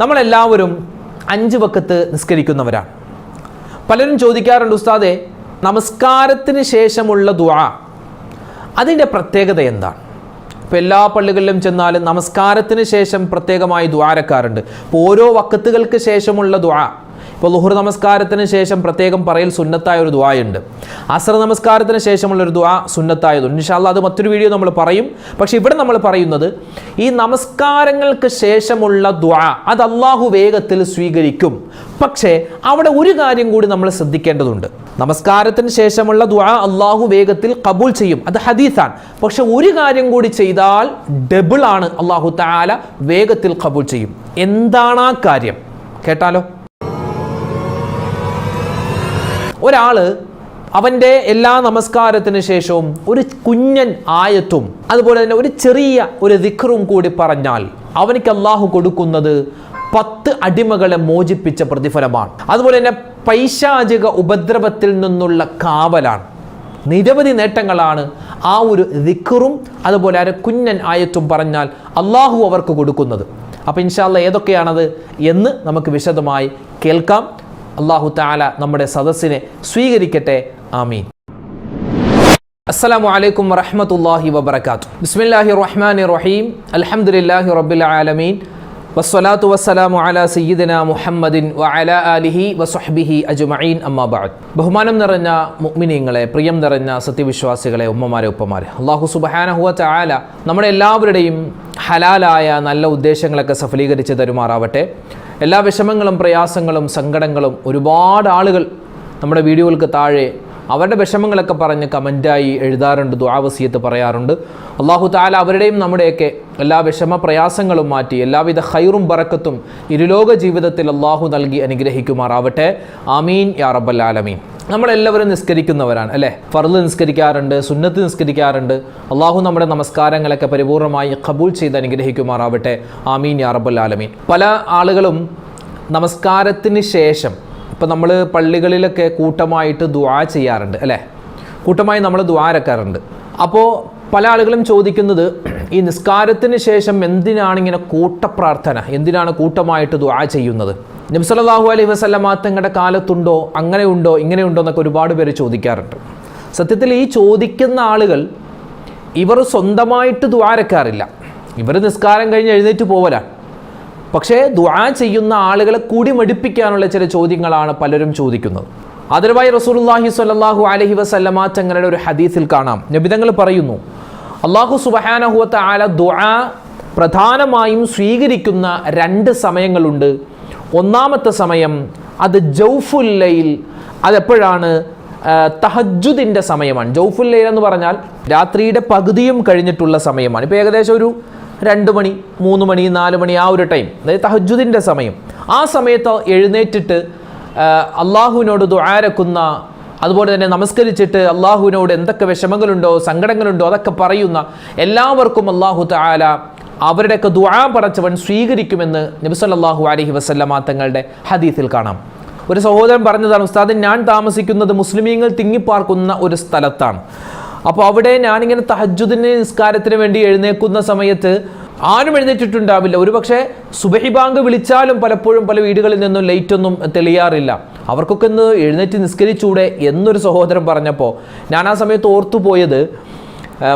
നമ്മളെല്ലാവരും അഞ്ച് വക്കത്ത് നിസ്കരിക്കുന്നവരാണ്. പലരും ചോദിക്കാറുണ്ട് ഉസ്താദെ നമസ്കാരത്തിന് ശേഷമുള്ള ദുആ അതിന്റെ പ്രത്യേകത എന്താണ്? ഇപ്പോൾ എല്ലാ പള്ളികളിലും ചെന്നാലും നമസ്കാരത്തിന് ശേഷം പ്രത്യേകമായി ദ്വാരക്കാറുണ്ട് ഇപ്പോൾ ഓരോ വക്കത്തുകൾക്ക് ശേഷമുള്ള ദുആ ഇപ്പോൾ ലുഹുർ നമസ്കാരത്തിന് ശേഷം പ്രത്യേകം പറയൽ സുന്നത്തായ ഒരു ദുആയുണ്ട്. അസർ നമസ്കാരത്തിന് ശേഷമുള്ള ഒരു ദുആ സുന്നത്തായതുണ്ട് ഇൻഷാല്ല അത് മറ്റൊരു വീഡിയോ നമ്മൾ പറയും. പക്ഷേ ഇവിടെ നമ്മൾ പറയുന്നത് ഈ നമസ്കാരങ്ങൾക്ക് ശേഷമുള്ള ദ്വാ അത് അള്ളാഹു വേഗത്തിൽ സ്വീകരിക്കും. പക്ഷേ അവിടെ ഒരു കാര്യം കൂടി നമ്മൾ ശ്രദ്ധിക്കേണ്ടതുണ്ട്. നമസ്കാരത്തിന് ശേഷമുള്ള ദ്വാ അള്ളാഹു വേഗത്തിൽ കബൂൽ ചെയ്യും. അത് ഹദീസാണ്. പക്ഷെ ഒരു കാര്യം കൂടി ചെയ്താൽ ഡബിൾ ആണ് അള്ളാഹു താല വേഗത്തിൽ കബൂൽ ചെയ്യും. എന്താണ് ആ കാര്യം? കേട്ടാലോ? ഒരാൾ അവന്റെ എല്ലാ നമസ്കാരത്തിന് ശേഷവും ഒരു കുഞ്ഞൻ ആയത്തും അതുപോലെ തന്നെ ഒരു ചെറിയ ഒരു ദിക്റും കൂടി പറഞ്ഞാൽ അവനിക്ക് അള്ളാഹു കൊടുക്കുന്നത് പത്ത് അടിമകളെ മോചിപ്പിച്ച പ്രതിഫലമാണ്. അതുപോലെ തന്നെ പൈശാചിക ഉപദ്രവത്തിൽ നിന്നുള്ള കാവലാണ്. നിരവധി നേട്ടങ്ങളാണ് ആ ഒരു ദിക്റും അതുപോലെ ആ കുഞ്ഞൻ ആയത്തും പറഞ്ഞാൽ അള്ളാഹു അവർക്ക് കൊടുക്കുന്നത്. അപ്പോൾ ഇൻഷാല്ല ഏതൊക്കെയാണത് എന്ന് നമുക്ക് വിശദമായി കേൾക്കാം. അള്ളാഹു താല നമ്മുടെ സദസ്സിനെ സ്വീകരിക്കട്ടെ. ആമീൻ. അസ്സലാമു അലൈക്കും വറഹ്മത്തുള്ളാഹി വബർക്കാത്തു ബിസ്മില്ലാഹി റഹ്മാൻ റഹീം. അൽഹംദുലില്ലാഹി റബ്ബിൽ ആലമീൻ. വസ്സലാത്തു വസ്സലാമു അല സയ്യിദിന മുഹമ്മദിൻ വ അലിഹി ആലിഹി അജുമീൻ അജ്മഈൻ. അമ്മാ ബഅദ്. ബഹുമാനം നിറഞ്ഞ മുഅ്മിനീങ്ങളെ പ്രിയം നിറഞ്ഞ സത്യവിശ്വാസികളെ ഉമ്മമാരെ ഉപ്പമാരെ അള്ളാഹു സുബ്ഹാനഹു ആല നമ്മുടെ എല്ലാവരുടെയും ഹലാലായ നല്ല ഉദ്ദേശങ്ങളൊക്കെ സഫലീകരിച്ച് തരുമാറാവട്ടെ. എല്ലാ വിഷമങ്ങളും പ്രയാസങ്ങളും സങ്കടങ്ങളും ഒരുപാട് ആളുകൾ നമ്മുടെ വീഡിയോകൾക്ക് താഴെ അവരുടെ വിഷമങ്ങളൊക്കെ പറഞ്ഞ് കമന്റായി എഴുതാറുണ്ട് ദ്വാവസീയത്ത് പറയാറുണ്ട്. അള്ളാഹു താല അവരുടെയും നമ്മുടെയൊക്കെ എല്ലാ വിഷമ പ്രയാസങ്ങളും മാറ്റി എല്ലാവിധ ഹൈറും ബറക്കത്തും ഇരുലോക ജീവിതത്തിൽ അള്ളാഹു നൽകി അനുഗ്രഹിക്കുമാറാവട്ടെ. ആമീൻ യാ റബ്ബൽ ആലമീൻ. നമ്മളെല്ലാവരും നിസ്കരിക്കുന്നവരാണ് അല്ലേ? ഫർദ് നിസ്കരിക്കാറുണ്ട് സുന്നത്ത് നിസ്കരിക്കാറുണ്ട്. അള്ളാഹു നമ്മുടെ നമസ്കാരങ്ങളൊക്കെ പരിപൂർണമായി ഖബൂൽ ചെയ്ത് അനുഗ്രഹിക്കുമാറാവട്ടെ. ആമീൻ യാ റബ്ബൽ ആലമീൻ. പല ആളുകളും നമസ്കാരത്തിന് ശേഷം ഇപ്പം നമ്മൾ പള്ളികളിലൊക്കെ കൂട്ടമായിട്ട് ദുആ ചെയ്യാറുണ്ട് അല്ലേ? കൂട്ടമായി നമ്മൾ ദ്വാരക്കാറുണ്ട് അപ്പോൾ പല ആളുകളും ചോദിക്കുന്നത് ഈ നിസ്കാരത്തിന് ശേഷം എന്തിനാണ് ഇങ്ങനെ കൂട്ടപ്രാർത്ഥന? എന്തിനാണ് കൂട്ടമായിട്ട് ദുആ ചെയ്യുന്നത്? നബ്സലാഹു അലൈഹി വസല്ലമ തങ്ങളുടെ കാലത്തുണ്ടോ? അങ്ങനെ ഉണ്ടോ? ഇങ്ങനെ ഉണ്ടോ എന്നൊക്കെ ഒരുപാട് പേര് ചോദിക്കാറുണ്ട്. സത്യത്തിൽ ഈ ചോദിക്കുന്ന ആളുകൾ ഇവർ സ്വന്തമായിട്ട് ദ്വാരക്കാറില്ല ഇവർ നിസ്കാരം കഴിഞ്ഞ് എഴുന്നേറ്റ് പോവലാണ് പക്ഷേ ദുആ ചെയ്യുന്ന ആളുകളെ കൂടി മടുപ്പിക്കാനുള്ള ചില ചോദ്യങ്ങളാണ് പലരും ചോദിക്കുന്നത്. അതിർവായി റസൂലുള്ളാഹി സ്വല്ലല്ലാഹു അലൈഹി വസല്ലമ തങ്ങളുടെ ഒരു ഹദീസിൽ കാണാം. നബിതങ്ങൾ പറയുന്നു അള്ളാഹു സുബഹാനഹുവത്ത ആല ദുആ പ്രധാനമായും സ്വീകരിക്കുന്ന രണ്ട് സമയങ്ങളുണ്ട്. ഒന്നാമത്തെ സമയം അത് ജൗഫുൽ ജൗഫുല്ലയിൽ അതെപ്പോഴാണ് തഹജുദിന്റെ സമയമാണ്. ജൗഫുൽ ലൈൽ എന്ന് പറഞ്ഞാൽ രാത്രിയുടെ പകുതിയും കഴിഞ്ഞിട്ടുള്ള സമയമാണ്. ഇപ്പോൾ ഏകദേശം ഒരു രണ്ട് മണി മൂന്ന് മണി നാല് മണി ആ ഒരു ടൈം അതായത് തഹജുദിന്റെ സമയം. ആ സമയത്ത് എഴുന്നേറ്റിട്ട് അള്ളാഹുവിനോട് ദുആരക്കുന്ന അതുപോലെ തന്നെ നമസ്കരിച്ചിട്ട് അള്ളാഹുവിനോട് എന്തൊക്കെ വിഷമങ്ങളുണ്ടോ സങ്കടങ്ങളുണ്ടോ അതൊക്കെ പറയുന്ന എല്ലാവർക്കും അള്ളാഹു താല അവരുടെയൊക്കെ ദുആ പടച്ചവൻ സ്വീകരിക്കുമെന്ന് നബിസല്ലാഹു അലഹി വസല്ലമ തങ്ങളുടെ ഹദീസിൽ കാണാം. ഒരു സഹോദരൻ പറഞ്ഞതാണ് ഉസ്താദ് ഞാൻ താമസിക്കുന്നത് മുസ്ലിമീങ്ങൾ തിങ്ങിപ്പാർക്കുന്ന ഒരു സ്ഥലത്താണ്. അപ്പോൾ അവിടെ ഞാനിങ്ങനെ തഹജുദിന് നിസ്കാരത്തിന് വേണ്ടി എഴുന്നേക്കുന്ന സമയത്ത് ആരും എഴുന്നേറ്റിട്ടുണ്ടാവില്ല. ഒരു പക്ഷേ സുബഹി ബാങ്ക് വിളിച്ചാലും പലപ്പോഴും പല വീടുകളിൽ നിന്നും ലൈറ്റ് ഒന്നും തെളിയാറില്ല. അവർക്കൊക്കെ ഒന്ന് എഴുന്നേറ്റ് നിസ്കരിച്ചൂടെ എന്നൊരു സഹോദരൻ പറഞ്ഞപ്പോൾ ഞാൻ ആ സമയത്ത് ഓർത്തു പോയത്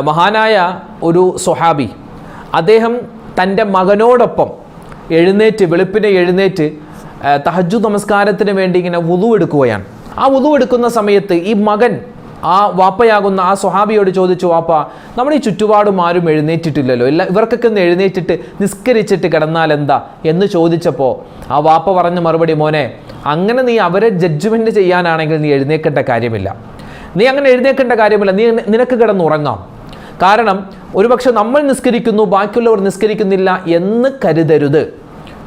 മഹാനായ ഒരു സ്വഹാബി അദ്ദേഹം തന്റെ മകനോടൊപ്പം എഴുന്നേറ്റ് വെളുപ്പിനെ എഴുന്നേറ്റ് തഹജു നമസ്കാരത്തിന് വേണ്ടി ഇങ്ങനെ വുതു എടുക്കുകയാണ്. ആ വുതു എടുക്കുന്ന സമയത്ത് ഈ മകൻ ആ വാപ്പയാകുന്ന ആ സ്വഹാബിയോട് ചോദിച്ചു വാപ്പ നമ്മുടെ ഈ ചുറ്റുപാടും ആരും എഴുന്നേറ്റിട്ടില്ലല്ലോ. എല്ലാ ഇവർക്കൊക്കെ ഒന്ന് എഴുന്നേറ്റിട്ട് നിസ്കരിച്ചിട്ട് കിടന്നാൽ എന്താ? എന്ന് ചോദിച്ചപ്പോൾ ആ വാപ്പ പറഞ്ഞ മറുപടി മോനെ അങ്ങനെ നീ അവരെ ജഡ്ജ്മെന്റ് ചെയ്യാനാണെങ്കിൽ നീ എഴുന്നേക്കേണ്ട കാര്യമില്ല. നീ അങ്ങനെ എഴുന്നേക്കേണ്ട കാര്യമില്ല. നീ നിനക്ക് കിടന്നുറങ്ങാം. കാരണം ഒരുപക്ഷെ നമ്മൾ നിസ്കരിക്കുന്നു ബാക്കിയുള്ളവർ നിസ്കരിക്കുന്നില്ല എന്ന് കരുതരുത്.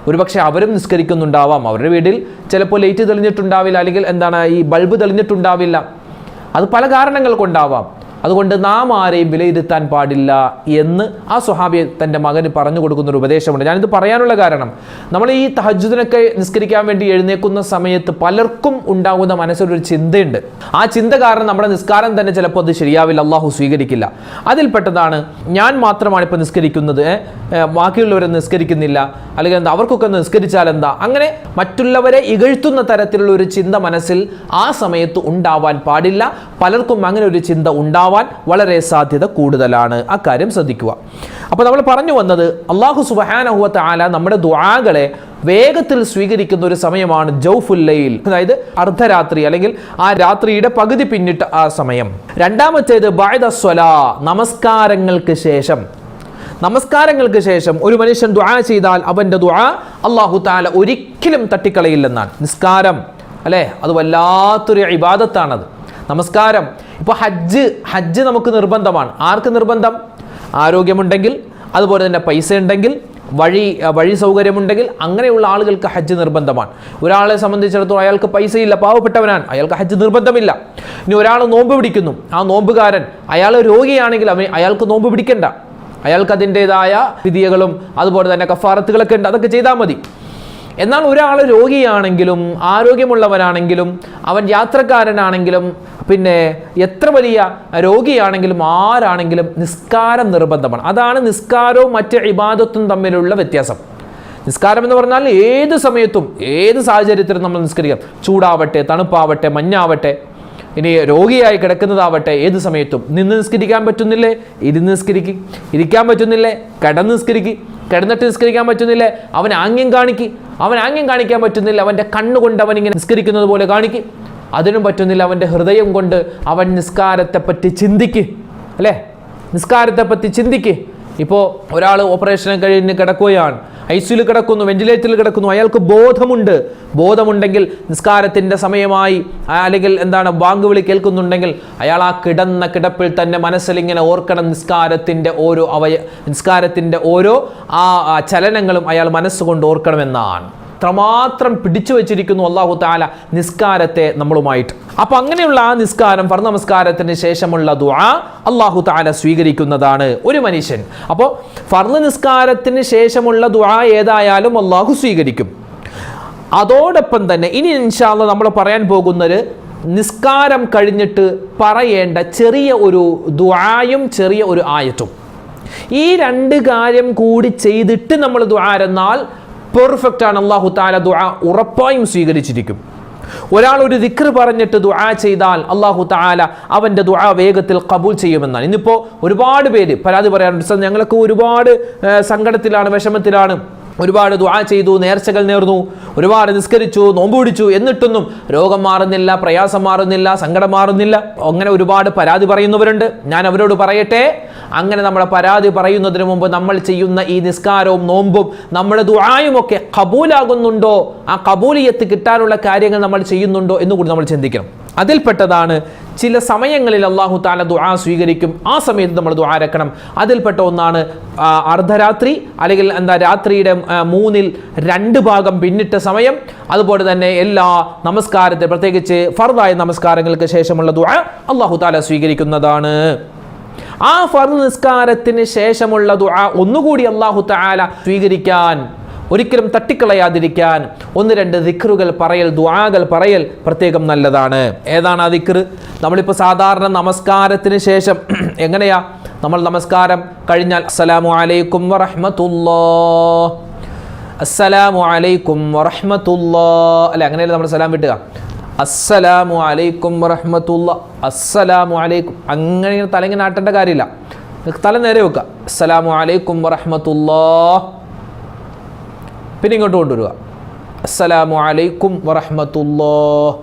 ഒരുപക്ഷെ അവരും നിസ്കരിക്കുന്നുണ്ടാവാം. അവരുടെ വീട്ടിൽ ചിലപ്പോൾ ലൈറ്റ് തെളിഞ്ഞിട്ടുണ്ടാവില്ല അല്ലെങ്കിൽ എന്താണ് ഈ ബൾബ് തെളിഞ്ഞിട്ടുണ്ടാവില്ല. അത് പല കാരണങ്ങൾ കൊണ്ടാവാം. അതുകൊണ്ട് നാം ആരെയും വിലയിരുത്താൻ പാടില്ല എന്ന് ആ സ്വഹാബി തന്റെ മകന് പറഞ്ഞു കൊടുക്കുന്ന ഒരു ഉപദേശമുണ്ട്. ഞാനിത് പറയാനുള്ള കാരണം നമ്മൾ ഈ തഹജുദിനൊക്കെ നിസ്കരിക്കാൻ വേണ്ടി എഴുന്നേക്കുന്ന സമയത്ത് പലർക്കും ഉണ്ടാകുന്ന മനസ്സിലൊരു ചിന്തയുണ്ട്. ആ ചിന്ത കാരണം നമ്മുടെ നിസ്കാരം തന്നെ ചിലപ്പോൾ അത് ശരിയാവില്ല അള്ളാഹു സ്വീകരിക്കില്ല. അതിൽപ്പെട്ടതാണ് ഞാൻ മാത്രമാണ് ഇപ്പോൾ നിസ്കരിക്കുന്നത് ബാക്കിയുള്ളവരെ നിസ്കരിക്കുന്നില്ല അല്ലെങ്കിൽ എന്താ അവർക്കൊക്കെ നിസ്കരിച്ചാൽ എന്താ? അങ്ങനെ മറ്റുള്ളവരെ ഇകഴ്ത്തുന്ന തരത്തിലുള്ള ഒരു ചിന്ത മനസ്സിൽ ആ സമയത്ത് ഉണ്ടാവാൻ പാടില്ല പലർക്കും അങ്ങനെ ഒരു ചിന്ത ഉണ്ടാവാൻ വളരെ സാധ്യത കൂടുതലാണ്. അക്കാര്യം ശ്രദ്ധിക്കുക. അപ്പോൾ നമ്മൾ പറഞ്ഞു വന്നത് അള്ളാഹു സുബഹാനഹുവത്ത് ആല നമ്മുടെ ദ്വാകളെ വേഗത്തിൽ സ്വീകരിക്കുന്ന ഒരു സമയമാണ് ജൗഫുല്ലയിൽ അതായത് അർദ്ധരാത്രി അല്ലെങ്കിൽ ആ രാത്രിയുടെ പകുതി പിന്നിട്ട ആ സമയം. രണ്ടാമത്തേത് ബായദസ്വല നമസ്കാരങ്ങൾക്ക് ശേഷം. നമസ്കാരങ്ങൾക്ക് ശേഷം ഒരു മനുഷ്യൻ ദുആ ചെയ്താൽ അവന്റെ ദുആ അള്ളാഹു താല ഒരിക്കലും തട്ടിക്കളയില്ലെന്നാണ്. നിസ്കാരം അല്ലേ? അത് വല്ലാത്തൊരു ഇബാദത്താണത്. നമസ്കാരം ഇപ്പോൾ ഹജ്ജ് ഹജ്ജ് നമുക്ക് നിർബന്ധമാണ്. ആർക്ക് നിർബന്ധം? ആരോഗ്യമുണ്ടെങ്കിൽ അതുപോലെ തന്നെ പൈസ ഉണ്ടെങ്കിൽ വഴി വഴി സൗകര്യമുണ്ടെങ്കിൽ അങ്ങനെയുള്ള ആളുകൾക്ക് ഹജ്ജ് നിർബന്ധമാണ്. ഒരാളെ സംബന്ധിച്ചിടത്തോളം അയാൾക്ക് പൈസയില്ല പാവപ്പെട്ടവനാണ്. അയാൾക്ക് ഹജ്ജ് നിർബന്ധമില്ല. ഇനി ഒരാൾ നോമ്പ് പിടിക്കുന്നു. ആ നോമ്പുകാരൻ അയാൾ രോഗിയാണെങ്കിൽ അവൻ അയാൾക്ക് നോമ്പ് പിടിക്കണ്ട. അയാൾക്ക് അതിന്റേതായ വിധിയകളും അതുപോലെ തന്നെ കഫാറത്തുകളൊക്കെ ഉണ്ട്. അതൊക്കെ ചെയ്താൽ മതി. എന്നാൽ ഒരാൾ രോഗിയാണെങ്കിലും ആരോഗ്യമുള്ളവനാണെങ്കിലും അവൻ യാത്രക്കാരനാണെങ്കിലും പിന്നെ എത്ര വലിയ രോഗിയാണെങ്കിലും ആരാണെങ്കിലും നിസ്കാരം നിർബന്ധമാണ്. അതാണ് നിസ്കാരവും മറ്റ് ഇബാദത്തും തമ്മിലുള്ള വ്യത്യാസം. നിസ്കാരം എന്ന് പറഞ്ഞാൽ ഏത് സമയത്തും ഏത് സാഹചര്യത്തിലും നമ്മൾ നിസ്കരിക്കാം. ചൂടാവട്ടെ തണുപ്പാവട്ടെ മഞ്ഞാവട്ടെ ഇനി രോഗിയായി കിടക്കുന്നതാവട്ടെ ഏത് സമയത്തും. നിന്ന് നിസ്കരിക്കാൻ പറ്റുന്നില്ലേ? ഇരുന്ന് നിസ്കരിക്ക്. ഇരിക്കാൻ പറ്റുന്നില്ലേ? കിടന്ന് നിസ്കരിക്ക്. കിടന്നിട്ട് നിസ്കരിക്കാൻ പറ്റുന്നില്ലേ? അവൻ ആംഗ്യം കാണിക്ക്. അവൻ ആംഗ്യം കാണിക്കാൻ പറ്റുന്നില്ല. അവന്റെ കണ്ണുകൊണ്ട് അവൻ ഇങ്ങനെ നിസ്കരിക്കുന്നത് പോലെ കാണിക്ക്. അതിനും പറ്റുന്നില്ല അവന്റെ ഹൃദയം കൊണ്ട് അവൻ നിസ്കാരത്തെപ്പറ്റി ചിന്തിക്ക്. അല്ലേ? നിസ്കാരത്തെപ്പറ്റി ചിന്തിക്ക്. ഇപ്പോൾ ഒരാൾ ഓപ്പറേഷൻ കഴിഞ്ഞ് കിടക്കുകയാണ്. ഐ സിയിൽ കിടക്കുന്നു വെന്റിലേറ്ററിൽ കിടക്കുന്നു. അയാൾക്ക് ബോധമുണ്ട്. ബോധമുണ്ടെങ്കിൽ നിസ്കാരത്തിന്റെ സമയമായി അല്ലെങ്കിൽ എന്താണ് ബാങ്ക് വിളി കേൾക്കുന്നുണ്ടെങ്കിൽ അയാൾ ആ കിടന്ന കിടപ്പിൽ തന്നെ മനസ്സിൽ ഇങ്ങനെ ഓർക്കണം നിസ്കാരത്തിന്റെ ഓരോ അവയ നിസ്കാരത്തിന്റെ ഓരോ ആ ചലനങ്ങളും അയാൾ മനസ്സുകൊണ്ട് ഓർക്കണമെന്നാണ്. അത്രമാത്രം പിടിച്ചു വെച്ചിരിക്കുന്നു അള്ളാഹു താല നിസ്കാരത്തെ നമ്മളുമായിട്ട്. അപ്പൊ അങ്ങനെയുള്ള ആ നിസ്കാരം ഫർ നമസ്കാരത്തിന് ശേഷമുള്ള ദുആ അള്ളാഹു താല സ്വീകരിക്കുന്നതാണ് ഒരു മനുഷ്യൻ. അപ്പോൾ ഫർദ് നിസ്കാരത്തിന് ശേഷമുള്ള ദുആ ഏതായാലും അള്ളാഹു സ്വീകരിക്കും. അതോടൊപ്പം തന്നെ ഇനി ഇൻഷാല്ല നമ്മൾ പറയാൻ പോകുന്നത് നിസ്കാരം കഴിഞ്ഞിട്ട് പറയേണ്ട ചെറിയ ഒരു ദുആയും ചെറിയ ഒരു ആയത്തും. ഈ രണ്ട് കാര്യം കൂടി ചെയ്തിട്ട് നമ്മൾ ദുആരെന്നാൽ പെർഫെക്റ്റ് ആണ് അള്ളാഹു താല ദുആ ഉറപ്പായും സ്വീകരിച്ചിരിക്കും. ഒരാൾ ഒരു ദിക്ർ പറഞ്ഞിട്ട് ദുആ ചെയ്താൽ അള്ളാഹു താല അവന്റെ ദുആ വേഗത്തിൽ കബൂൽ ചെയ്യുമെന്നാണ്. ഇന്നിപ്പോൾ ഒരുപാട് പേര് പരാതി പറയാറുണ്ട് "സർ, ഞങ്ങൾക്ക് ഒരുപാട് സങ്കടത്തിലാണ് വിഷമത്തിലാണ്. ഒരുപാട് ദുആ ചെയ്തു നേർച്ചകൾ നേർന്നു ഒരുപാട് നിസ്കരിച്ചു നോമ്പ് പിടിച്ചു എന്നിട്ടൊന്നും രോഗം മാറുന്നില്ല പ്രയാസം മാറുന്നില്ല സങ്കടം മാറുന്നില്ല. അങ്ങനെ ഒരുപാട് പരാതി പറയുന്നവരുണ്ട്. ഞാൻ അവരോട് പറയട്ടെ അങ്ങനെ നമ്മളെ പരാതി പറയുന്നതിന് മുമ്പ് നമ്മൾ ചെയ്യുന്ന ഈ നിസ്കാരവും നോമ്പും നമ്മുടെ ദുആയും ഒക്കെ കബൂലാകുന്നുണ്ടോ? ആ കബൂലിയത്ത് കിട്ടാനുള്ള കാര്യങ്ങൾ നമ്മൾ ചെയ്യുന്നുണ്ടോ എന്ന് കൂടി നമ്മൾ ചിന്തിക്കണം. അതിൽപ്പെട്ടതാണ് ചില സമയങ്ങളിൽ അള്ളാഹു താല ദുആ സ്വീകരിക്കും. ആ സമയത്ത് നമ്മൾ ദുആ രക്കണം അതിൽപ്പെട്ട ഒന്നാണ് അർദ്ധരാത്രി അല്ലെങ്കിൽ എന്താ രാത്രിയുടെ മൂന്നിൽ രണ്ട് ഭാഗം പിന്നിട്ട സമയം. അതുപോലെ തന്നെ എല്ലാ നമസ്കാരത്തെ പ്രത്യേകിച്ച് ഫർദായ നമസ്കാരങ്ങൾക്ക് ശേഷമുള്ള ദുആ അള്ളാഹു താല സ്വീകരിക്കുന്നതാണ്. ആ ഫർദ് നിസ്കാരത്തിന് ശേഷമുള്ള ദുആ ഒന്നുകൂടി അള്ളാഹു താല സ്വീകരിക്കാൻ ഒരിക്കലും തട്ടിക്കളയാതിരിക്കാൻ ഒന്ന് രണ്ട് ദിക്റുകൾ പറയൽ ദുആകൾ പറയൽ പ്രത്യേകം നല്ലതാണ്. ഏതാണ് ആ ദിക്ർ നമ്മളിപ്പോൾ സാധാരണ നമസ്കാരത്തിന് ശേഷം എങ്ങനെയാ? നമ്മൾ നമസ്കാരം കഴിഞ്ഞാൽ അസ്സലാമു അലൈക്കും വറഹ്മത്തുള്ളാ അസ്സലാമു അലൈക്കും വറഹ്മത്തുള്ളാ അല്ലെ അങ്ങനെയല്ലേ നമ്മൾ സലാം വിട്ടുക? അസ്സലാമു അലൈക്കും വറഹ്മത്തുള്ള അസ്സലാമു അലൈക്കും. അങ്ങനെ തലങ്ങി ആട്ടേണ്ട കാര്യമില്ല. തല നേരെ വെക്കുക. അസ്സലാമു അലൈക്കും വറഹ്മത്തുള്ളാ പിന്നെ ഇങ്ങോട്ട് കൊണ്ടുവരിക. അസ്സലാമു അലൈക്കും വറഹ്മത്തുള്ളാ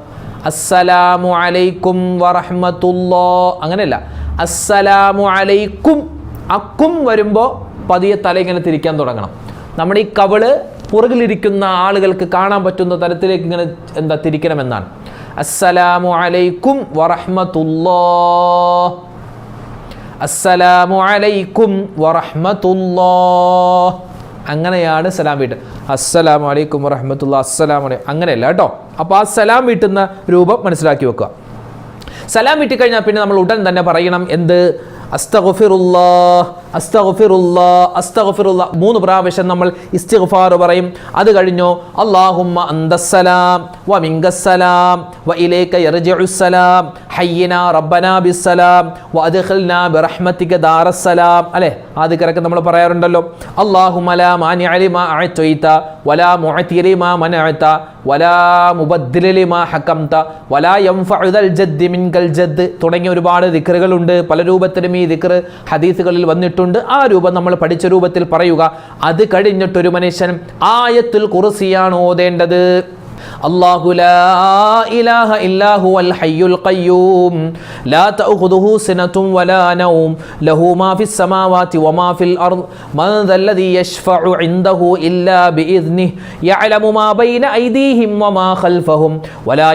അസ്സലാമു അലൈക്കും വറഹ്മത്തുള്ളാ അങ്ങനെയല്ല. അസ്സലാമു അലൈക്കും അക്കും വരുമ്പോൾ പതിയെ തല ഇങ്ങനെ തിരിക്കാൻ തുടങ്ങണം. നമ്മുടെ ഈ കവൾ പുറകിലിരിക്കുന്ന ആളുകൾക്ക് കാണാൻ പറ്റുന്ന തരത്തിലേക്ക് ഇങ്ങനെ എന്താ തിരിക്കണമെന്നാണ്. അസ്സലാമു അലൈക്കും വറഹ്മത്തുള്ളാ അസ്സലാമു അലൈക്കും വറഹ്മത്തുള്ളാ അങ്ങനെയാണ് സലാം വീട്ട് അസ്സലാമു അലൈക്കും വറഹ്മത്തുള്ളാ അസ്സലാമു അലൈക്കും അങ്ങനെയല്ല കേട്ടോ. അപ്പോൾ ആ സലാം വീട്ടുന്ന രൂപം മനസ്സിലാക്കി വെക്കുക. സലാം വീട്ടിക്കഴിഞ്ഞാൽ പിന്നെ നമ്മൾ ഉടൻ തന്നെ പറയണം എന്ത്? അസ്തഗ്ഫിറുല്ലാ മൂന്ന് പ്രാവശ്യം നമ്മൾ ഇസ്തിഗ്ഫാർ പറയും. അത് കഴിഞ്ഞോ അല്ലാഹുമ്മ യർജിഉസ്സലാം ബിസ്സലാം ബിറഹ്മതിക നമ്മൾ പറയാറുണ്ടല്ലോ. അല്ലാഹുമ്മ ലാ വലാ ലിമാ മനഅത വലാ ലിമാ വലാ ജദ്ദി ജദ്ദ് തുടങ്ങിയ ഒരുപാട് ദിക്റുകളുണ്ട്. പല രൂപത്തിലും ഈ ഹദീസുകളിൽ വന്നിട്ടുണ്ട്. പറഞ്ഞിട്ടുണ്ട് ആ രൂപം നമ്മൾ പഠിച്ച രൂപത്തിൽ പറയുക. അത് കഴിഞ്ഞിട്ടൊരു മനുഷ്യൻ ആയത്തിൽ കുറിസിയാണ് ഓതേണ്ടത്. അള്ളാഹു ലാ ഇലാഹ ഹയ്യുൽ ഖയ്യൂം. ലാ തഅഖുദുഹു വലാ നൗം. ലഹു മാ വമാ ഫിൽ അർദ്. മൻ ഇൻദഹു ഇല്ലാ മാ ബൈന ഐദീഹിം വമാ ഖൽഫഹും. വലാ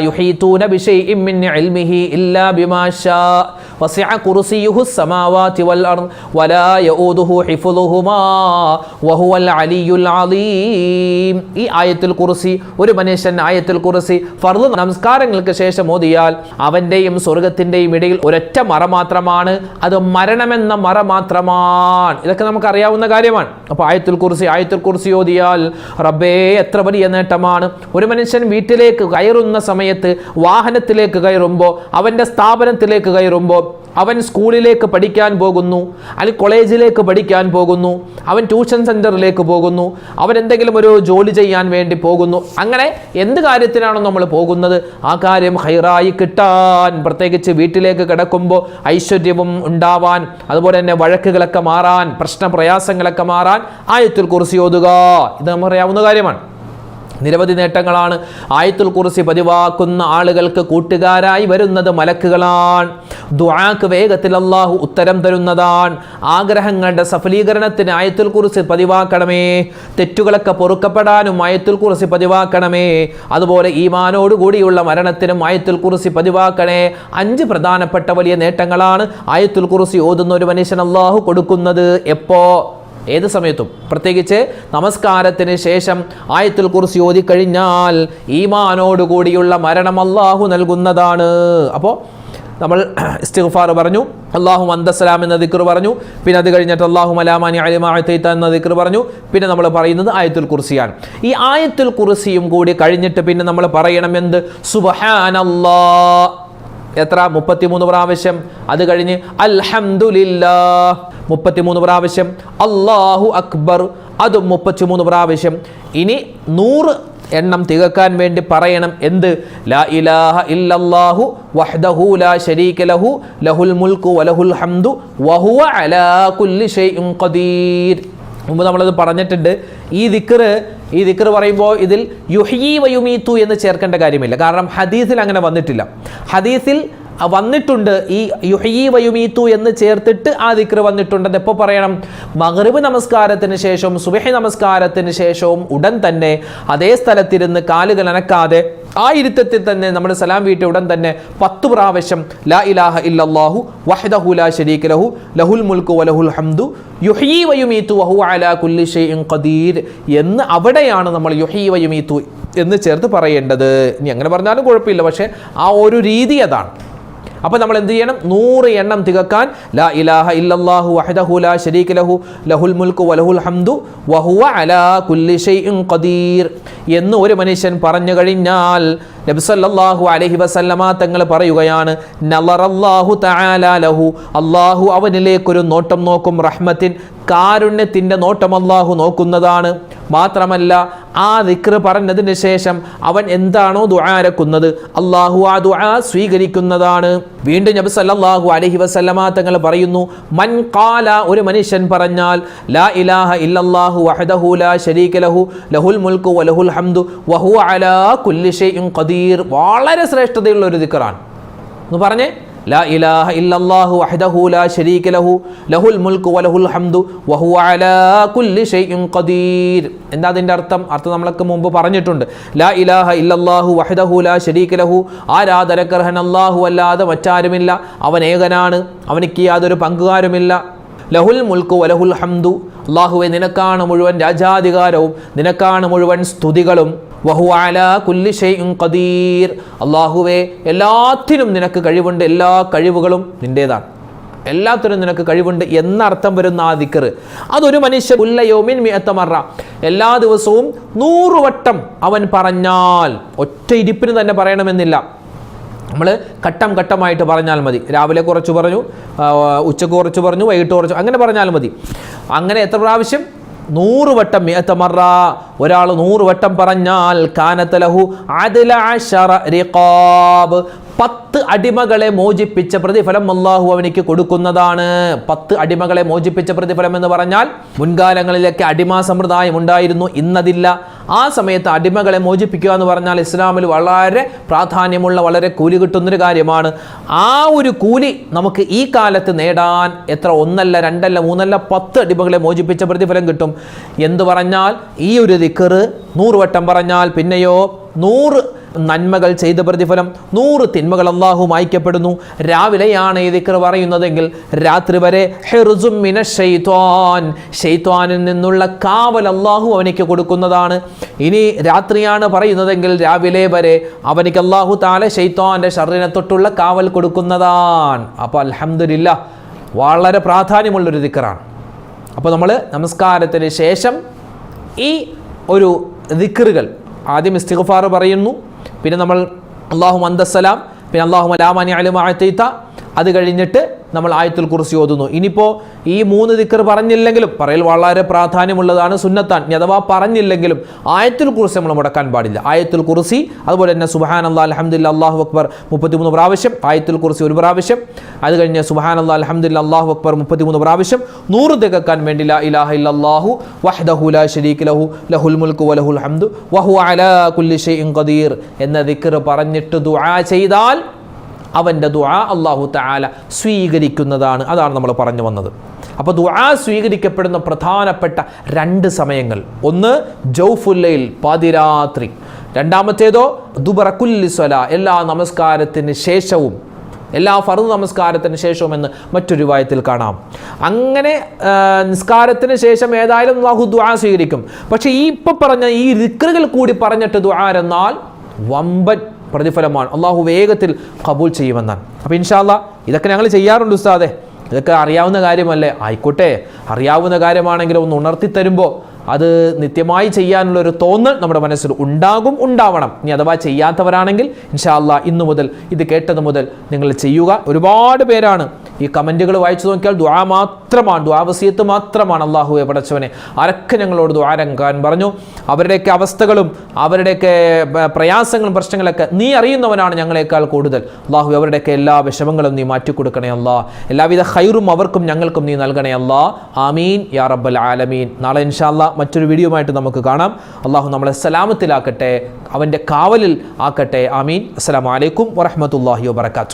മിൻ ഇൽമിഹി ഇല്ലാ വൽ വലാ യഊദുഹു അലിയുൽ ഈ ആയത്തുൽ കുർസി ഒരു മനുഷ്യൻ ആയത്തുൽ കുർസി ഫർദ് നമസ്കാരങ്ങൾക്ക് ശേഷം ഓതിയാൽ അവന്റെയും സ്വർഗത്തിന്റെയും ഇടയിൽ ഒരൊറ്റ മറ മാത്രമാണ് അത് മരണമെന്ന മറ മാത്രമാണ്. ഇതൊക്കെ നമുക്ക് അറിയാവുന്ന കാര്യമാണ്. അപ്പോൾ ആയത്തുൽ കുറിസി ആയത്തുൽ കുറിസി ഓതിയാൽ റബ്ബേ എത്ര വലിയ നേട്ടമാണ്. ഒരു മനുഷ്യൻ വീട്ടിലേക്ക് കയറുന്ന സമയത്ത് വാഹനത്തിലേക്ക് കയറുമ്പോൾ അവന്റെ സ്ഥാപനത്തിലേക്ക് കയറുമ്പോൾ അവൻ സ്കൂളിലേക്ക് പഠിക്കാൻ പോകുന്നു അല്ലെങ്കിൽ കോളേജിലേക്ക് പഠിക്കാൻ പോകുന്നു അവൻ ട്യൂഷൻ സെന്ററിലേക്ക് പോകുന്നു അവൻ എന്തെങ്കിലും ഒരു ജോലി ചെയ്യാൻ വേണ്ടി പോകുന്നു. അങ്ങനെ എന്ത് കാര്യത്തിനാണോ നമ്മൾ പോകുന്നത്? ആ കാര്യം ഹൈറായി കിട്ടാൻ പ്രത്യേകിച്ച് വീട്ടിലേക്ക് കിടക്കുമ്പോൾ ഐശ്വര്യവും ഉണ്ടാവാൻ അതുപോലെ തന്നെ വഴക്കുകളൊക്കെ മാറാൻ പ്രശ്ന പ്രയാസങ്ങളൊക്കെ മാറാൻ ആയത്തിൽ കുറിച്ച് ഓതുക. ഇത് നമുക്കറിയാവുന്ന കാര്യമാണ്. നിരവധി നേട്ടങ്ങളാണ് ആയത്തുൽ കുറിസി പതിവാക്കുന്ന ആളുകൾക്ക് കൂട്ടുകാരായി വരുന്നത് മലക്കുകളാണ്. ദുആക്ക് വേഗത്തിൽ അള്ളാഹു ഉത്തരം തരുന്നതാണ്. ആഗ്രഹങ്ങളുടെ സഫലീകരണത്തിന് ആയത്തുൽ കുറിസി പതിവാക്കണമേ. തെറ്റുകളൊക്കെ പൊറുക്കപ്പെടാനും ആയത്തുൽ കുറിസി പതിവാക്കണമേ. അതുപോലെ ഈമാനോട് കൂടിയുള്ള മരണത്തിനും ആയത്തുൽ കുറിസി പതിവാക്കണേ. അഞ്ച് പ്രധാനപ്പെട്ട വലിയ നേട്ടങ്ങളാണ് ആയത്തുൽ കുറിസി ഓതുന്ന ഒരു മനുഷ്യൻ അള്ളാഹു കൊടുക്കുന്നത്. എപ്പോ? ഏത് സമയത്തും. പ്രത്യേകിച്ച് നമസ്കാരത്തിന് ശേഷം ആയത്തിൽ കുറിച്ച് ഓതിക്കഴിഞ്ഞാൽ ഈമാനോടുകൂടിയുള്ള മരണം അള്ളാഹു നൽകുന്നതാണ്. അപ്പോൾ നമ്മൾ ഇസ്തിഗ്ഫാർ പറഞ്ഞു അള്ളാഹു അന്തസ്സലാം എന്ന ദിക്ർ പറഞ്ഞു പിന്നെ അത് കഴിഞ്ഞിട്ട് അള്ളാഹു മലാമാനി അലിമായത്തൈത്ത എന്ന ദിക്ർ പറഞ്ഞു പിന്നെ നമ്മൾ പറയുന്നത് ആയത്തുൽ കുർസിയാണ്. ഈ ആയത്തുൽ കുർസിയും കൂടി കഴിഞ്ഞിട്ട് പിന്നെ നമ്മൾ പറയണം എന്ത്? സുബഹാനല്ലാ. എത്ര? മുപ്പത്തിമൂന്ന് പ്രാവശ്യം. അത് കഴിഞ്ഞ് അൽഹംദുലില്ലാ മുപ്പത്തിമൂന്ന് പ്രാവശ്യം. അള്ളാഹു അക്ബർ. അതും മുപ്പത്തിമൂന്ന് പ്രാവശ്യം. ഇനി നൂറ് എണ്ണം തികക്കാൻ വേണ്ടി പറയണം. എന്ത്? ലാ ഇലാഹ ഇല്ലല്ലാഹു വഹ്ദഹു ലാ ശരീക ലഹു. ലഹുൽ മുൽക്കു വലഹുൽ ഹംദു. വഹുവ അലാ കുല്ലി ഷൈഇൻ ഖദീർ. മുമ്പ് നമ്മളത് പറഞ്ഞിട്ടുണ്ട്. ഈ ദിക്റ് ഈ ദിക്ർ പറയുമ്പോൾ ഇതിൽ യുഹീ വയുമീത്തു എന്ന് ചേർക്കേണ്ട കാര്യമില്ല. കാരണം ഹദീസിൽ അങ്ങനെ വന്നിട്ടില്ല. ഹദീസിൽ വന്നിട്ടുണ്ട്. ഈ യുഹീ വയുമീത്തു എന്ന് ചേർത്തിട്ട് ആ ദിക്ർ വന്നിട്ടുണ്ട്. എപ്പോൾ പറയണം? മഗ്രിബ് നമസ്കാരത്തിന് ശേഷവും സുബഹി നമസ്കാരത്തിന് ശേഷവും ഉടൻ തന്നെ അതേ സ്ഥലത്തിരുന്ന് കാലുകൾ അനക്കാതെ ആ ഇരുത്തത്തിൽ തന്നെ നമ്മൾ സലാം വീട്ടിൽ ഉടൻ തന്നെ പത്ത് പ്രാവശ്യം ലാ ഇലാഹ ഇല്ലാഹു വഹദഹു ലാ ശരീക ലഹു ലഹുൽ മുൽക്കു വലഹുൽ ഹംദു യുഹീ വയുമീത്തു വഹു അലാ കുല്ലി ഷൈഇൻ ഖദീർ എന്ന് അവിടെയാണ് നമ്മൾ യുഹീ വയുമീത്തു എന്ന് ചേർത്ത് പറയേണ്ടത്. ഇനി അങ്ങനെ പറഞ്ഞാലും കുഴപ്പമില്ല പക്ഷേ ആ ഒരു രീതി അതാണ്. അപ്പോൾ നമ്മൾ എന്ത് ചെയ്യണം? നൂറ് എണ്ണം തികക്കാൻ ലാ ഇലാഹ ഇല്ലല്ലാഹു വഹദഹു ലാ ശരീക ലഹു ലഹുൽ മുൽക്കു വലഹുൽ ഹംദു വഹുവ അലാ കുല്ലി ഷൈഇൻ ഖദീർ എന്ന് ഒരു മനുഷ്യൻ പറഞ്ഞു കഴിഞ്ഞാൽ നബി അലഹി വസല്ലമ തങ്ങൾ പറയുകയാണ് നലറല്ലാഹു തആല അള്ളാഹു അവനിലേക്കൊരു നോട്ടം നോക്കും റഹ്മത്തിൻ കാരുണ്യത്തിന്റെ നോട്ടം അള്ളാഹു നോക്കുന്നതാണ്. മാത്രമല്ല ആ ദിക്ർ പറഞ്ഞതിന് ശേഷം അവൻ എന്താണോ ദുആരക്കുന്നത് അള്ളാഹു ആ ദുആ സ്വീകരിക്കുന്നതാണ്. വീണ്ടും നബി സല്ലല്ലാഹു അലൈഹി വസല്ലമ തങ്ങൾ പറയുന്നു മൻ ഖാല ഒരു മനുഷ്യൻ പറഞ്ഞാൽ ലാ ഇലാഹ ഇല്ലല്ലാഹു വഹദഹു ലാ ശരീക ലഹു ലഹുൽ മുൽക്കു വലഹുൽ ഹംദു വഹു അലാ കുല്ലി ഷൈഇൻ ഖദീർ. വളരെ ശ്രേഷ്ഠതയുള്ള ഒരു ദിക്കറാണ്. എന്ന് പറഞ്ഞേ. ലാ ഇലാഹ ഇല്ലല്ലാഹു വഹ്ദഹു ലാ ശരീക ലഹു ലഹുൽ മുൽക്കു വലഹുൽ ഹംദു വഹുവ അലാ കുല്ലി ഷൈഇൻ ഖദീർ. എന്താ അതിന്റെ അർത്ഥം? അർത്ഥം നമ്മളൊക്കെ മുമ്പ് പറഞ്ഞിട്ടുണ്ട്. ലാ ഇലാഹ ഇല്ലല്ലാഹു വഹ്ദഹു ലാ ശരീക ലഹു ആരാധനക്കർഹൻ അല്ലാഹു അല്ലാതെ മറ്റാരുമില്ല. അവൻ ഏകനാണ് അവനിക്ക് യാതൊരു പങ്കുകാരുമില്ല. ലഹുൽ മുൽക്കു വലഹുൽ ഹംദു അള്ളാഹുവെ നിനക്കാണ് മുഴുവൻ രാജാധികാരവും നിനക്കാണ് മുഴുവൻ സ്തുതികളും. അള്ളാഹുവെ എല്ലാത്തിനും നിനക്ക് കഴിവുണ്ട് എല്ലാ കഴിവുകളും നിന്റേതാണ് എല്ലാത്തിനും നിനക്ക് കഴിവുണ്ട് എന്നർത്ഥം വരുന്ന ആ ദിക്കർ അതൊരു മനുഷ്യൻ ഉല്ലയോമിൻ മിയത്തമറ എല്ലാ ദിവസവും നൂറുവട്ടം അവൻ പറഞ്ഞാൽ ഒറ്റ ഇരിപ്പിന് തന്നെ പറയണമെന്നില്ല. നമ്മൾ ഘട്ടം ഘട്ടമായിട്ട് പറഞ്ഞാൽ മതി. രാവിലെ കുറച്ച് പറഞ്ഞു ഉച്ചയ്ക്ക് കുറച്ച് പറഞ്ഞു വൈകിട്ട് കുറച്ച് അങ്ങനെ പറഞ്ഞാൽ മതി. അങ്ങനെ എത്ര പ്രാവശ്യം? നൂറ് വട്ടം ഏത്തമറ ഒരാൾ നൂറ് വട്ടം പറഞ്ഞാൽ കാനത്തലഹു റിഖാബ്. പത്ത് അടിമകളെ മോചിപ്പിച്ച പ്രതിഫലം അള്ളാഹു അവനിക്ക് കൊടുക്കുന്നതാണ്. പത്ത് അടിമകളെ മോചിപ്പിച്ച പ്രതിഫലം എന്ന് പറഞ്ഞാൽ മുൻകാലങ്ങളിലൊക്കെ അടിമ സമ്പ്രദായം ഉണ്ടായിരുന്നു ഇന്നതില്ല. ആ സമയത്ത് അടിമകളെ മോചിപ്പിക്കുക എന്ന് പറഞ്ഞാൽ ഇസ്ലാമിൽ വളരെ പ്രാധാന്യമുള്ള വളരെ കൂലി കിട്ടുന്നൊരു കാര്യമാണ്. ആ ഒരു കൂലി നമുക്ക് ഈ കാലത്ത് നേടാൻ എത്ര ഒന്നല്ല രണ്ടല്ല മൂന്നല്ല പത്ത് അടിമകളെ മോചിപ്പിച്ച പ്രതിഫലം കിട്ടും. എന്ന് പറഞ്ഞാൽ ഈ ഒരു ദിക്കറ് നൂറ് വട്ടം പറഞ്ഞാൽ പിന്നെയോ നൂറ് നന്മകൾ ചെയ്ത പ്രതിഫലം നൂറ് തിന്മകൾ അള്ളാഹു മായ്ക്കപ്പെടുന്നു രാവിലെയാണ് ഈ ദിക്കർ പറയുന്നതെങ്കിൽ രാത്രി വരെ ഹിർസും മിന ഷെയ്ത്വാൻ ഷെയ്ത്വാനിൽ നിന്നുള്ള കാവൽ അള്ളാഹു അവനിക്ക് കൊടുക്കുന്നതാണ്. ഇനി രാത്രിയാണ് പറയുന്നതെങ്കിൽ രാവിലെ വരെ അവനിക്ക് അള്ളാഹു താല ഷെയ്ത്വാന്റെ ഷറിനെ തൊട്ടുള്ള കാവൽ കൊടുക്കുന്നതാണ്. അപ്പോൾ അലഹമില്ല വളരെ പ്രാധാന്യമുള്ളൊരു ദിക്കറാണ് അപ്പോൾ നമ്മൾ നമസ്കാരത്തിന് ശേഷം ഈ ഒരു ദിക്കറുകൾ ആദ്യം ഇസ്തിഗ്ഫാർ പറയുന്നു. പിന്നെ നമ്മൾ അള്ളാഹു മന്ദസ്സലാം പിന്നെ അള്ളാഹു അലാമാനി അലുമാഴത്തീത്ത അത് കഴിഞ്ഞിട്ട് നമ്മൾ ആയത്തുൽ കുറിച്ച് ഓതുന്നു. ഇനിയിപ്പോൾ ഈ മൂന്ന് ദിക്കർ പറഞ്ഞില്ലെങ്കിലും പറയൽ വളരെ പ്രാധാന്യമുള്ളതാണ് സുന്നത്താൻ. അഥവാ പറഞ്ഞില്ലെങ്കിലും ആയത്തുൽ കുറിച്ച് നമ്മൾ മുടക്കാൻ പാടില്ല. ആയത്തുൽ കുറിസി അതുപോലെ തന്നെ സുബഹാൻ അള്ളാഹ് അലഹമ്മദില്ല അള്ളാഹു അക്ബർ മുപ്പത്തിമൂന്ന് പ്രാവശ്യം ആയത്തുൽ കുറിസി ഒരു പ്രാവശ്യം അത് കഴിഞ്ഞ് സുബഹാൻ അള്ളാഹ് അലഹമ്മദില്ല അള്ളാഹു അക്ബർ മുപ്പത്തിമൂന്ന് പ്രാവശ്യം നൂറ് തികക്കാൻ വേണ്ടി ലാ ഇലാഹ ഇല്ലാഹു വഹ്ദഹു ലാ ഷരീഖ് ലഹു ലഹുൽ മുൽക്കു വലഹുൽ ഹംദു വഹു അലാ കുല്ലി ഷൈഇൻ ഖദീർ എന്ന ദിക്കർ പറഞ്ഞിട്ട് ദുആ ചെയ്താൽ അവന്റെ ദുആ അള്ളാഹു താല സ്വീകരിക്കുന്നതാണ്. അതാണ് നമ്മൾ പറഞ്ഞു വന്നത്. അപ്പോൾ ദുആ സ്വീകരിക്കപ്പെടുന്ന പ്രധാനപ്പെട്ട രണ്ട് സമയങ്ങൾ. ഒന്ന് ജൗഫുല്ലയിൽ പാതിരാത്രി രണ്ടാമത്തേതോ ദുബറക്കുല്ലി സ്വല എല്ലാ നമസ്കാരത്തിന് ശേഷവും എല്ലാ ഫറു നമസ്കാരത്തിന് ശേഷവും എന്ന് മറ്റൊരു വായത്തിൽ കാണാം. അങ്ങനെ നിസ്കാരത്തിന് ശേഷം ഏതായാലും അള്ളാഹു ദുആ സ്വീകരിക്കും. പക്ഷേ ഈ ഇപ്പം പറഞ്ഞ ഈ റിക്കറുകൾ കൂടി പറഞ്ഞിട്ട് ദുആ എന്നാൽ വമ്പൻ പ്രതിഫലമാണ്. അള്ളാഹു വേഗത്തിൽ കബൂൽ ചെയ്യുമെന്നാണ്. അപ്പോൾ ഇൻഷാല്ല ഇതൊക്കെ ഞങ്ങൾ ചെയ്യാറുണ്ട് ഉസ്താദെ. ഇതൊക്കെ അറിയാവുന്ന കാര്യമല്ലേ? ആയിക്കോട്ടെ. അറിയാവുന്ന കാര്യമാണെങ്കിലും ഒന്ന് ഉണർത്തി തരുമ്പോൾ അത് നിത്യമായി ചെയ്യാനുള്ള ഒരു തോന്നൽ നമ്മുടെ മനസ്സിൽ ഉണ്ടാകും ഉണ്ടാവണം. ഇനി അഥവാ ചെയ്യാത്തവരാണെങ്കിൽ ഇൻഷാല്ല ഇന്നു മുതൽ ഇത് കേട്ടത് മുതൽ നിങ്ങൾ ചെയ്യുക. ഒരുപാട് പേരാണ് ഈ കമന്റുകൾ വായിച്ചു നോക്കിയാൽ ദ്വാ മാത്രമാണ് ദ്വാവസീയത്ത് മാത്രമാണ് അള്ളാഹുവെ പടച്ചവനെ. ആരൊക്കെ ഞങ്ങളോട് ദ്വാരങ്കാൻ പറഞ്ഞു? അവരുടെയൊക്കെ അവസ്ഥകളും അവരുടെയൊക്കെ പ്രയാസങ്ങളും പ്രശ്നങ്ങളൊക്കെ നീ അറിയുന്നവനാണ് ഞങ്ങളെക്കാൾ കൂടുതൽ. അള്ളാഹു അവരുടെയൊക്കെ എല്ലാ വിഷമങ്ങളും നീ മാറ്റിക്കൊടുക്കണേ അല്ലാ. എല്ലാവിധ ഹൈറും അവർക്കും ഞങ്ങൾക്കും നീ നൽകണേ അല്ലാ. ആമീൻ യാ റബ്ബൽ ആലമീൻ. നാളെ ഇൻഷാല്ല മറ്റൊരു വീഡിയോയുമായിട്ട് നമുക്ക് കാണാം. അള്ളാഹു നമ്മളെ സലാമത്തിലാക്കട്ടെ അവന്റെ കാവലിൽ ആക്കട്ടെ. ആമീൻ. അസ്സലാമു അലൈക്കും വറഹ്മത്തുള്ളാഹി വബറകാതുഹു.